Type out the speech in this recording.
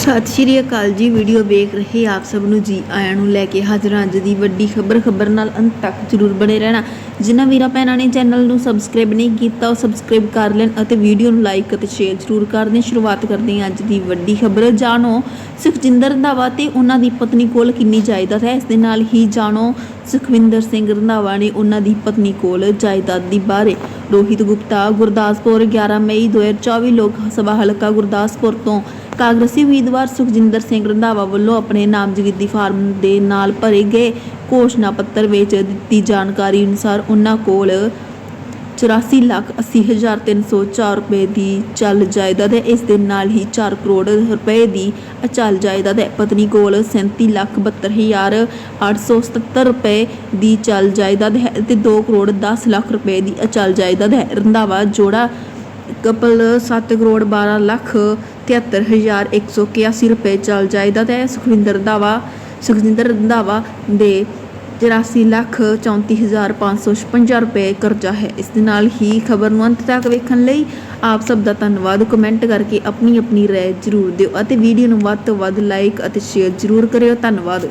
ਸਤਿ ਸ਼੍ਰੀ ਅਕਾਲ ਜੀ, ਵੀਡੀਓ ਵੇਖ ਰਹੇ ਆਪ ਸਭ ਨੂੰ ਜੀ, ਆਇਆਂ ਨੂੰ ਲੈ ਕੇ ਹਾਜ਼ਰ ਅੱਜ ਦੀ ਵੱਡੀ ਖਬਰ ਖਬਰ ਨਾਲ ਅੰਤ ਤੱਕ ਜਰੂਰ ਬਣੇ ਰਹਿਣਾ। ਜਿਨ੍ਹਾਂ ਵੀਰਾਂ ਭੈਣਾਂ ਨੇ ਚੈਨਲ ਨੂੰ ਸਬਸਕ੍ਰਾਈਬ ਨਹੀਂ ਕੀਤਾ, ਉਹ ਸਬਸਕ੍ਰਾਈਬ ਕਰ ਲੈਣ ਅਤੇ ਵੀਡੀਓ ਨੂੰ ਲਾਈਕ ਅਤੇ ਸ਼ੇਅਰ ਜਰੂਰ ਕਰ ਦੇਣ। ਸ਼ੁਰੂਆਤ ਕਰਦੇ ਹਾਂ ਅੱਜ ਦੀ ਵੱਡੀ ਖਬਰ। ਜਾਣੋ, ਸੁਖਜਿੰਦਰ ਰੰਧਾਵਾ ਤੇ ਉਹਨਾਂ ਦੀ ਪਤਨੀ ਕੋਲ ਕਿੰਨੀ ਜਾਇਦਾਦ ਹੈ? ਇਸ ਦੇ ਨਾਲ ਹੀ ਜਾਣੋ, ਸੁਖਵਿੰਦਰ ਸਿੰਘ ਰੰਧਾਵਾ ਨੇ ਉਹਨਾਂ ਦੀ ਪਤਨੀ ਕੋਲ ਜਾਇਦਾਦ ਦੀ ਬਾਰੇ। ਰੋਹਿਤ ਗੁਪਤਾ, ਗੁਰਦਾਸਪੁਰ 11 ਮਈ 2024 ਲੋਕ ਸਭਾ ਹਲਕਾ ਗੁਰਦਾਸਪੁਰ ਤੋਂ ਕਾਂਗਰਸੀ ਉਮੀਦਵਾਰ ਸੁਖਜਿੰਦਰ ਸਿੰਘ ਰੰਧਾਵਾ ਵੱਲੋਂ ਆਪਣੇ ਨਾਮਜ਼ਦਗੀ ਫਾਰਮ ਦੇ ਨਾਲ ਭਰੇ ਗਏ ਘੋਸ਼ਣਾ ਪੱਤਰ ਵਿੱਚ ਦਿੱਤੀ ਜਾਣਕਾਰੀ ਅਨੁਸਾਰ ਉਹਨਾਂ ਕੋਲ 84 ਲੱਖ 80 ਹਜ਼ਾਰ 304 ਰੁਪਏ ਦੀ ਚੱਲ ਜਾਇਦਾਦ ਹੈ। ਇਸ ਦੇ ਨਾਲ ਹੀ 4 ਕਰੋੜ ਰੁਪਏ ਦੀ ਅਚਲ ਜਾਇਦਾਦ ਹੈ। ਪਤਨੀ ਕੋਲ 37 ਲੱਖ 72 ਹਜ਼ਾਰ 877 ਰੁਪਏ ਦੀ ਚੱਲ ਜਾਇਦਾਦ ਹੈ ਤੇ 2 ਕਰੋੜ 10 ਲੱਖ ਰੁਪਏ ਦੀ ਅਚਲ ਜਾਇਦਾਦ ਹੈ। ਰੰਧਾਵਾ ਜੋੜਾ ਕਪਲ 7 ਕਰੋੜ 12 ਲੱਖ 73181 ਰੁਪਏ ਚੱਲ ਜਾਇਦਾ ਹੈ ਸੁਖਵਿੰਦਰ ਰੰਧਾਵਾ ਸੁਖਜਿੰਦਰ ਰੰਧਾਵਾ ਦੇ 84 ਲੱਖ 34556 ਰੁਪਏ ਕਰਜ਼ਾ ਹੈ। ਇਸ ਦੇ ਨਾਲ ਹੀ ਖਬਰ ਨੂੰ ਅੰਤ ਤੱਕ ਵੇਖਣ ਲਈ ਆਪ ਸਭ ਦਾ ਧੰਨਵਾਦ। ਕਮੈਂਟ ਕਰਕੇ ਆਪਣੀ ਆਪਣੀ ਰਾਏ ਜ਼ਰੂਰ ਦਿਓ ਅਤੇ ਵੀਡੀਓ ਨੂੰ ਵੱਧ ਤੋਂ ਵੱਧ ਲਾਈਕ ਅਤੇ ਸ਼ੇਅਰ ਜ਼ਰੂਰ ਕਰਿਓ। ਧੰਨਵਾਦ।